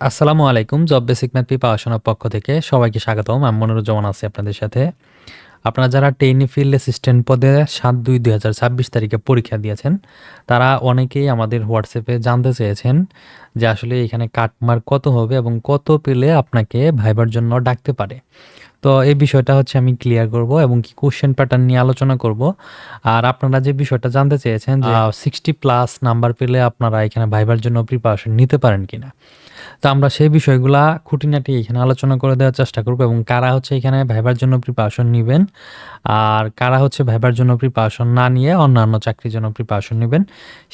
আসসালামু আলাইকুম job basic math P পড়াশোনার পক্ষ থেকে সবাইকে স্বাগতম। আমি মনিরুজ্জামান আছি আপনাদের সাথে। আপনারা যারা টেইনি ফিল্ড অ্যাসিস্ট্যান্ট পদে সাত দুই দুই হাজার ছাব্বিশ তারিখে পরীক্ষা দিয়েছেন তারা অনেকেই আমাদের হোয়াটসঅ্যাপে জানতে চেয়েছেন যে আসলে এখানে কাটমার্ক কত হবে এবং কত পেলে আপনাকে ভাইবার জন্য ডাকতে পারে। তো এই বিষয়টা হচ্ছে আমি ক্লিয়ার করব এবং কি কোশ্চেন প্যাটার্ন নিয়ে আলোচনা করব। আর আপনারা যে বিষয়টা জানতে চেয়েছেন যে সিক্সটি প্লাস নাম্বার পেলে আপনারা এখানে ভাইবার জন্য প্রিপারেশন নিতে পারেন কিনা। তো আমরা সেই বিষয়গুলা খুঁটিনাটি এখানে আলোচনা করে দেওয়ার চেষ্টা করব এবং কারা হচ্ছে এখানে ভাইবার জন্য প্রিপারেশন নেবেন আর কারা হচ্ছে ভাইবার জন্য প্রিপারেশন না নিয়ে অন্যান্য চাকরির জন্য প্রিপারেশন নেবেন,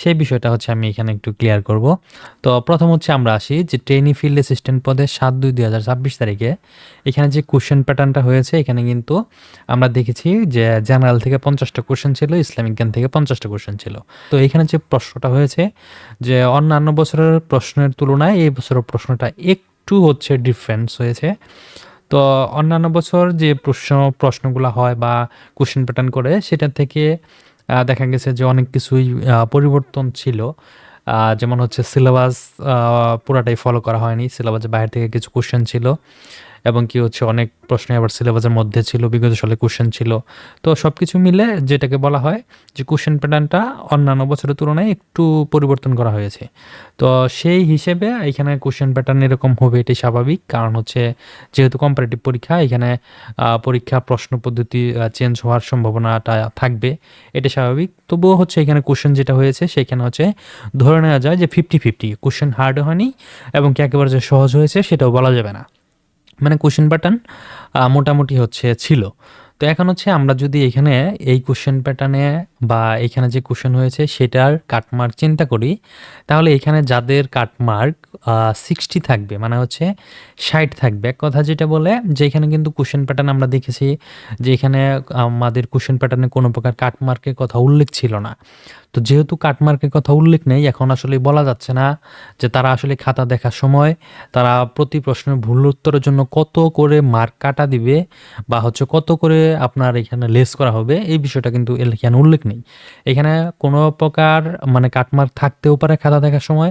সেই বিষয়টা হচ্ছে আমি এখানে একটু ক্লিয়ার করব। তো প্রথম হচ্ছে আমরা আসি যে ট্রেনি ফিল্ড অ্যাসিস্ট্যান্ট পদে সাত দুই দুই হাজার ছাব্বিশ তারিখে এখানে যে কোশ্চেন প্যাটার্নটা হয়েছে, এখানে কিন্তু আমরা দেখেছি যে জেনারেল থেকে পঞ্চাশটা কোশ্চেন ছিল ইসলামিক জ্ঞান থেকে পঞ্চাশটা কোশ্চেন ছিল। তো এখানে যে প্রশ্নটা হয়েছে যে অন্যান্য বছরের প্রশ্নের তুলনায় এই বছরের প্রশ্নটা একটু হচ্ছে ডিফারেন্স হয়েছে। তো অন্যান্য বছর যে প্রশ্ন, প্রশ্নগুলো হয় বা কোশ্চেন প্যাটার্ন করে, সেটা থেকে দেখা গেছে যে অনেক কিছুই পরিবর্তন ছিল। যেমন হচ্ছে সিলেবাস পুরাটাই ফলো করা হয়নি। সিলেবাসের বাইরে থেকে কিছু কোশ্চেন ছিল। এবং কি হচ্ছে, অনেক প্রশ্ন আবার সিলেবাসের মধ্যে ছিল, বিগত সালে কোশ্চেন ছিল। তো সব কিছু মিলে যেটাকে বলা হয় যে কোশ্চেন প্যাটার্নটা অন্যান্য বছরের তুলনায় একটু পরিবর্তন করা হয়েছে। তো সেই হিসেবে এখানে কোশ্চেন প্যাটার্ন এরকম হবে, এটাই স্বাভাবিক। কারণ হচ্ছে, যেহেতু কম্পারেটিভ পরীক্ষা, এখানে পরীক্ষা প্রশ্ন পদ্ধতি চেঞ্জ হওয়ার সম্ভাবনাটা থাকবে। এটা স্বাভাবিক। তবুও হচ্ছে এখানে কোশ্চেন যেটা হয়েছে, সেখানে হচ্ছে ধরে নেওয়া যায় যে ফিফটি ফিফটি কোশ্চেন হার্ড হয়নি এবং কি একেবারে যে সহজ হয়েছে, সেটাও বলা যাবে না। মানে কোশ্চেন প্যাটার্ন মোটামুটি হচ্ছে ছিল। তো এখন হচ্ছে আমরা যদি এখানে এই কোশ্চেন প্যাটার্নে বা এখানে যে কোশ্চেন হয়েছে সেটার কাটমার্ক চিন্তা করি, তাহলে এখানে যাদের কাটমার্ক সিক্সটি থাকবে মানে হচ্ছে ষাট থাকবে। এক কথা যেটা বলে যে এখানে কিন্তু কোশ্চেন প্যাটার্ন আমরা দেখেছি যে এখানে আমাদের কোশ্চেন প্যাটার্নে কোনো প্রকার কাটমার্কের কথা উল্লেখ ছিল না। তো যেহেতু কাটমার্কের কথা উল্লেখ নেই, এখন আসলে বলা যাচ্ছে না যে তারা আসলে খাতা দেখার সময় তারা প্রতি প্রশ্নের ভুল উত্তরের জন্য কত করে মার্ক কাটা দিবে বা হচ্ছে কত করে আপনার এখানে লেস করা হবে, এই বিষয়টা কিন্তু এখানে উল্লেখ নেই। এখানে কোনো প্রকার মানে কাটমার্ক থাকতেও পারে খাতা দেখার সময়।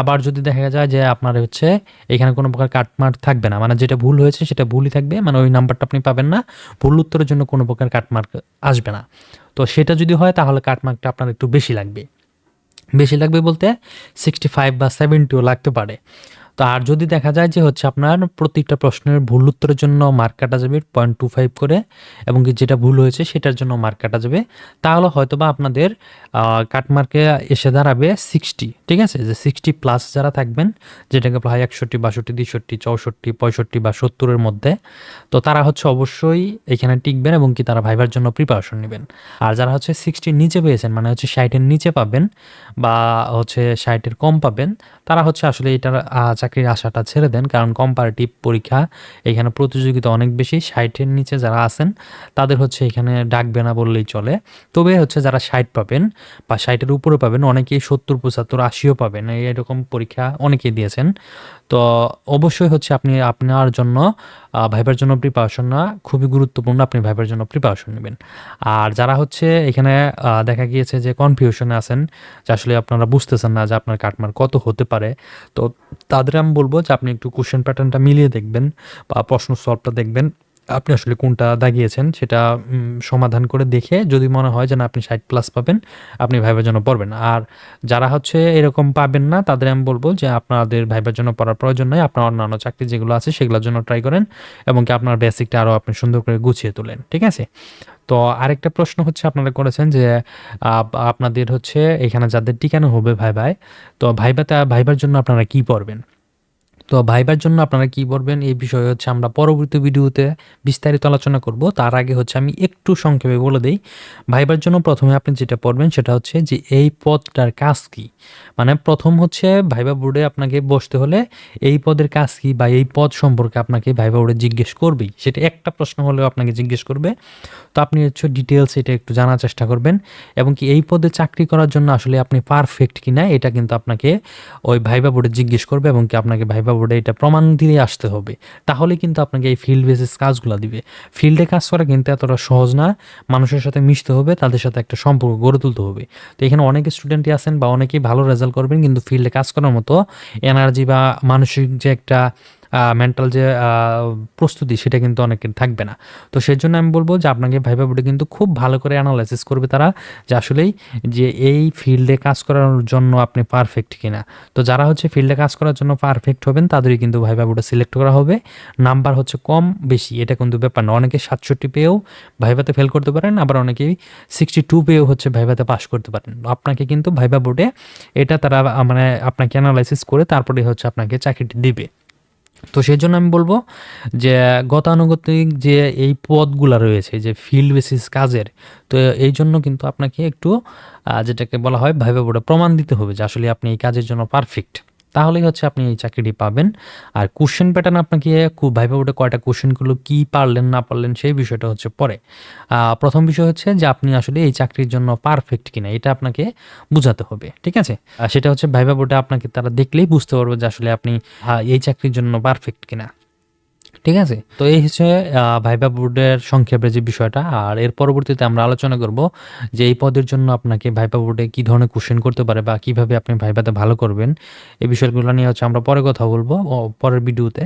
আবার যদি দেখা যায় যে আপনার হচ্ছে এখানে কোনো প্রকার কাটমার্ক থাকবে না মানে যেটা ভুল হয়েছে সেটা ভুলই থাকবে মানে ওই নাম্বারটা আপনি পাবেন না, ভুল উত্তরের জন্য কোনো প্রকার কাটমার্ক আসবে না। তো সেটা যদি হয়, তাহলে কাটমার্কটা আপনার একটু বেশি লাগবে। বেশি লাগবে বলতে সিক্সটি ফাইভ বা সেভেন্টিও লাগতে পারে। তো আর যদি দেখা যায় যে হচ্ছে আপনার প্রত্যেকটা প্রশ্নের ভুল উত্তরের জন্য মার্ক কাটা যাবে পয়েন্ট টু ফাইভ করে এবং যেটা ভুল হয়েছে সেটার জন্য মার্ক কাটা যাবে, তাহলে হয়তো বা আপনাদের কাটমার্কে এসে দাঁড়াবে সিক্সটি ঠিক আছে? যে সিক্সটি প্লাস যারা থাকবেন, যেটাকে হয় একষট্টি, বাষট্টি, তেষট্টি, চৌষট্টি, পঁয়ষট্টি বা সত্তরের মধ্যে, তো তারা হচ্ছে অবশ্যই এখানে টিকবেন এবং কি তারা ভাইবার জন্য প্রিপারেশন নেবেন। আর যারা হচ্ছে সিক্সটির নিচে পেয়েছেন মানে হচ্ছে ষাটের নিচে পাবেন বা হচ্ছে ষাটের কম পাবেন, তারা হচ্ছে আসলে এটার চাকরির আশাটা ছেড়ে দেন, কারণ কম্পারেটিভ পরীক্ষা এখানে প্রতিযোগিতা অনেক বেশি, ষাটের নিচে যারা আছেন, তাদের হচ্ছে এখানে ডাকবে না বললেই চলে। তবে হচ্ছে যারা ষাট পাবেন বা ষাটের উপরে পাবেন, অনেকেই সত্তর, পঁচাত্তর, আশিও পাবেন। এরকম পরীক্ষা অনেকেই দিয়েছেন। তো অবশ্যই হচ্ছে আপনি আপনার জন্য ভাইবার জন্য প্রিপারেশন না, খুবই গুরুত্বপূর্ণ আপনি ভাইবার জন্য প্রিপারেশন নেবেন। আর যারা হচ্ছে এখানে দেখা গিয়েছে যে কনফিউশনে আছেন, যে আসলে আপনারা বুঝতেছেন না যে আপনার কাটমার কত হতে পারে, তো তাদের আমি বলব যে আপনি একটু কোশ্চেন প্যাটার্নটা মিলিয়ে দেখবেন বা প্রশ্ন সলভটা দেখবেন। আপনি আসলে কোনটা দাগিয়েছেন সেটা সমাধান করে দেখে যদি মনে হয় যেন আপনি ষাট প্লাস পাবেন, আপনি ভাইবার জন্য পড়বেন। আর যারা হচ্ছে এরকম পাবেন না, তাদের আমি বলব যে আপনাদের ভাইবার জন্য পড়ার প্রয়োজন নয় আপনার অন্যান্য চাকরি যেগুলো আছে সেগুলোর জন্য ট্রাই করেন এবং কি আপনার বেসিকটা আরও আপনি সুন্দর করে গুছিয়ে তোলেন, ঠিক আছে? তো আরেকটা প্রশ্ন হচ্ছে আপনারা করেছেন যে আপনাদের হচ্ছে এখানে যাদের টিকানো হবে ভাই ভাই তো ভাইবাতে ভাইবার জন্য আপনারা কি পড়বেন? তো ভাইবার জন্য আপনারা কি বলবেন? এই বিষয়ে হচ্ছে আমরা পরবর্তী ভিডিওতে বিস্তারিত আলোচনা করব। তার আগে হচ্ছে আমি একটু সংক্ষেপে বলে দেই। ভাইবার জন্য প্রথমে আপনি যেটা পড়বেন সেটা হচ্ছে যে এই পদটার কাজ কি? মানে প্রথম হচ্ছে ভাইবা বোর্ডে আপনাকে বসতে হলে এই পদের কাজ কি বা এই পদ সম্পর্কে আপনাকে ভাইবা বোর্ডে জিজ্ঞেস করবেই। সেটা একটা প্রশ্ন হলেও আপনাকে জিজ্ঞেস করবে। তো আপনি হচ্ছে ডিটেলস এটা একটু জানার চেষ্টা করবেন। এবং কি এই পদে চাকরি করার জন্য আসলে আপনি পারফেক্ট কিনা, এটা কিন্তু আপনাকে ওই ভাইবা বোর্ডে জিজ্ঞেস করবে এবং কি আপনাকে ভাইবা বোর্ডে এটা প্রমাণ দিয়ে আসতে হবে। তাহলে কিন্তু আপনাকে এই ফিল্ড বেসিস কাজগুলো দিবে। ফিল্ডে কাজ করা কিন্তু এতটা সহজ না। মানুষের সাথে মিশতে হবে, তাদের সাথে একটা সম্পর্ক গড়ে তুলতে হবে। তো এখানে অনেক স্টুডেন্টই আছেন বা অনেকেই ভালো রেজাল্ট করবেন, কিন্তু ফিল্ডে কাজ করার মতো এনার্জি বা মানসিক যে একটা মেন্টাল যে প্রস্তুতি সেটা কিন্তু অনেকের থাকবে না। তো সেই জন্য আমি বলব যে আপনাকে ভাইবা বোর্ডে কিন্তু খুব ভালো করে অ্যানালাইসিস করবে তারা যে আসলেই যে এই ফিল্ডে কাজ করার জন্য আপনি পারফেক্ট কিনা। তো যারা হচ্ছে ফিল্ডে কাজ করার জন্য পারফেক্ট হবেন, তাদেরই কিন্তু ভাইবা বোর্ডে সিলেক্ট করা হবে। নাম্বার হচ্ছে কম বেশি, এটা কিন্তু ব্যাপার না। অনেকে সাতষট্টি পেয়েও ভাইভাতে ফেল করতে পারেন, আবার অনেকেই সিক্সটি টু পেয়েও হচ্ছে ভাইভাতে পাস করতে পারেন। আপনাকে কিন্তু ভাইবা বোর্ডে এটা তারা মানে আপনাকে অ্যানালাইসিস করে তারপরে হচ্ছে আপনাকে চাকরিটি দিবে। তো সেই জন্য আমি বলব যে গতানুগতিক যে এই পদগুলা রয়েছে, যে ফিল্ড বেসিস কাজের, তো এই জন্য কিন্তু আপনাকে একটু যেটাকে বলা হয় ভাইবে বোর্ডে প্রমাণ দিতে হবে যে আসলে আপনি এই কাজের জন্য পারফেক্ট তাহলেই হচ্ছে আপনি এই চাকরিটি পাবেন। আর কোশ্চেন প্যাটার্ন আপনাকে খুব ভাইবা উঠে কয়টা কোশ্চেনগুলো কী পারলেন, না পারলেন, সেই বিষয়টা হচ্ছে পরে। প্রথম বিষয় হচ্ছে যে আপনি আসলে এই চাকরির জন্য পারফেক্ট কিনা, এটা আপনাকে বোঝাতে হবে, ঠিক আছে? সেটা হচ্ছে ভাইবা বোর্ডে আপনাকে তারা দেখলেই বুঝতে পারবে যে আসলে আপনি এই চাকরির জন্য পারফেক্ট কিনা। ঠিক আছে? তো এই আহ, ভাইবা বোর্ডের সংক্ষেপে যে বিষয়টা আর এর পরবর্তীতে আমরা আলোচনা করব যে এই পদের জন্য আপনাকে ভাইবা বোর্ডে কী ধরনের কোশ্চেন করতে পারে বা কীভাবে আপনি ভাইবাতে ভালো করবেন। এই বিষয়গুলো নিয়ে হচ্ছে আমরা পরে কথা বলব পরের ভিডিওতে।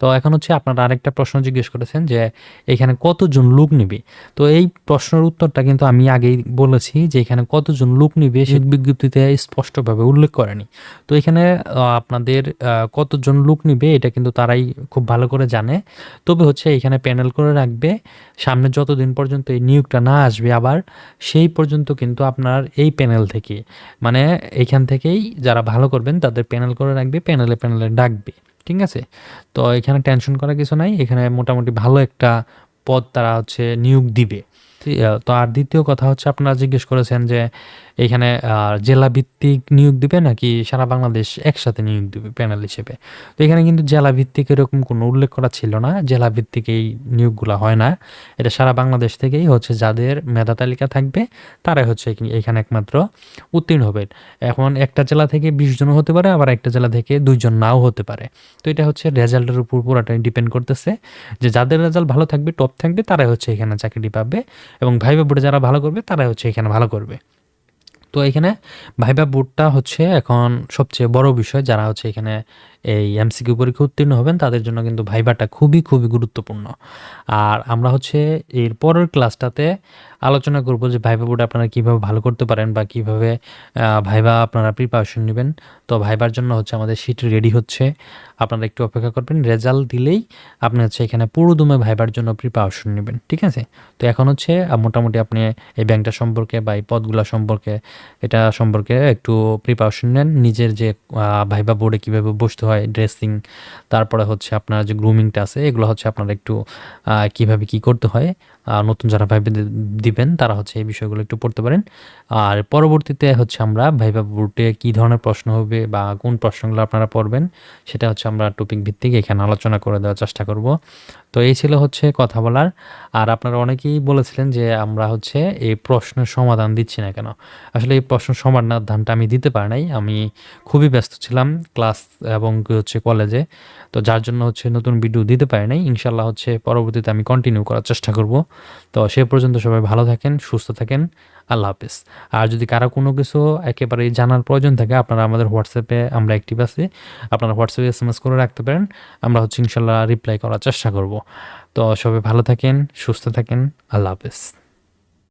তো এখন হচ্ছে আপনারা আরেকটা প্রশ্ন জিজ্ঞেস করেছেন যে এখানে কতজন লোক নিবে? তো এই প্রশ্নের উত্তরটা কিন্তু আমি আগেই বলেছি যে এখানে কতজন লোক নিবে সে বিজ্ঞপ্তিতে স্পষ্টভাবে উল্লেখ করেনি। তো এখানে আপনাদের কতজন লোক নিবে এটা কিন্তু তারাই খুব ভালো করে জানে। তবে হচ্ছে এখানে প্যানেল করে রাখবে। সামনে যতদিন পর্যন্ত এই নিয়োগটা না আসবে আবার, সেই পর্যন্ত কিন্তু আপনার এই প্যানেল থেকে মানে এইখান থেকেই যারা ভালো করবেন তাদের প্যানেল করে রাখবে প্যানেলে প্যানেলে ডাকবে, ঠিক আছে? তো এখানে টেনশন করার কিছু নাই, এখানে মোটামুটি ভালো একটা পদ তারা হচ্ছে নিয়োগ দিবে। তো আর দ্বিতীয় কথা হচ্ছে আপনারা জিজ্ঞেস করেছেন যে এখানে আহ, জেলা ভিত্তিক নিয়োগ দিবে নাকি সারা বাংলাদেশ একসাথে নিয়োগ দিবে প্যানেল হিসেবে? তো এখানে কিন্তু জেলা ভিত্তিক এরকম কোনো উল্লেখ করা ছিল না জেলা ভিত্তিক এই নিয়োগগুলো হয় না। এটা সারা বাংলাদেশ থেকেই হচ্ছে যাদের মেধা তালিকা থাকবে তারাই হচ্ছে এখানে- একমাত্র উত্তীর্ণ হবেন। এখন একটা জেলা থেকে বিশ জন হতে পারে আবার একটা জেলা থেকে দুইজন নাও হতে পারে। তো এটা হচ্ছে রেজাল্টের উপর পুরোটাই ডিপেন্ড করতেছে। যে যাদের রেজাল্ট ভালো থাকবে টপ থাকবে তারাই হচ্ছে এখানে চাকরিটি পাবে এবং ভাইবা বোর্ডে যারা ভালো করবে তারাই হচ্ছে এখানে ভালো করবে। তো এখানে ভাইবা বোর্ডটা হচ্ছে এখন সবচেয়ে বড় বিষয় যারা হচ্ছে এখানে এই এমসিকিউ পরীক্ষা উত্তীর্ণ হবেন, তাদের জন্য কিন্তু ভাইবাটা খুবই খুবই গুরুত্বপূর্ণ। আর আমরা হচ্ছে এর পরের ক্লাসটাতে আলোচনা করব যে ভাইবা বোর্ডে আপনারা কীভাবে ভালো করতে পারেন বা কীভাবে ভাইবা আপনারা প্রিপারেশন নেবেন। তো ভাইবার জন্য হচ্ছে আমাদের সিট রেডি হচ্ছে। আপনারা একটু অপেক্ষা করবেন রেজাল্ট দিলেই আপনি হচ্ছে এখানে পুরো দমে ভাইবার জন্য প্রিপারেশন নেবেন, ঠিক আছে? তো এখন হচ্ছে মোটামুটি আপনি এই ব্যাংকটা সম্পর্কে বা এই পদগুলো সম্পর্কে, এটা সম্পর্কে একটু প্রিপারেশন নেন। নিজের যে ভাইবা বোর্ডে কীভাবে বসতে হয় ড্রেসিং, তারপরে হচ্ছে আপনার যে গ্রুমিংটা আছে, এগুলো হচ্ছে আপনার একটু কীভাবে কি করতে হয় নতুন যারা ভাইবা দিবেন, তারা হচ্ছে এই বিষয়গুলো একটু পড়তে পারেন। আর পরবর্তীতে হচ্ছে আমরা ভাইবা বোর্ডে কী ধরনের প্রশ্ন হবে বা কোন প্রশ্নগুলো আপনারা পড়বেন, সেটা হচ্ছে আমরা টপিক ভিত্তিক এখানে আলোচনা করে দেওয়ার চেষ্টা করব। তো এই ছিল হচ্ছে কথা বলার। আর আপনারা অনেকেই বলেছিলেন যে আমরা হচ্ছে এই প্রশ্নের সমাধান দিচ্ছি না কেন। আসলে এই প্রশ্ন সমাধানটা আমি দিতে পারি নাই। আমি খুবই ব্যস্ত ছিলাম ক্লাস এবং হচ্ছে কলেজে। তো যার জন্য হচ্ছে নতুন ভিডিও দিতে পারি নাই। ইনশাল্লাহ হচ্ছে পরবর্তীতে আমি কন্টিনিউ করার চেষ্টা করব। তো সে পর্যন্ত সবাই ভালো থাকেন, সুস্থ থাকেন। আল্লাহ হাফেজ। আর যদি কারও কোনো কিছু একেবারে জানার প্রয়োজন থাকে, আপনারা আমাদের হোয়াটসঅ্যাপে আমরা অ্যাক্টিভ আছি। আপনারা হোয়াটসঅ্যাপে এস এম এস করে রাখতে পারেন। আমরা হচ্ছে ইনশাল্লাহ রিপ্লাই করার চেষ্টা করব। তো সবাই ভালো থাকেন, সুস্থ থাকেন। আল্লাহ হাফিজ।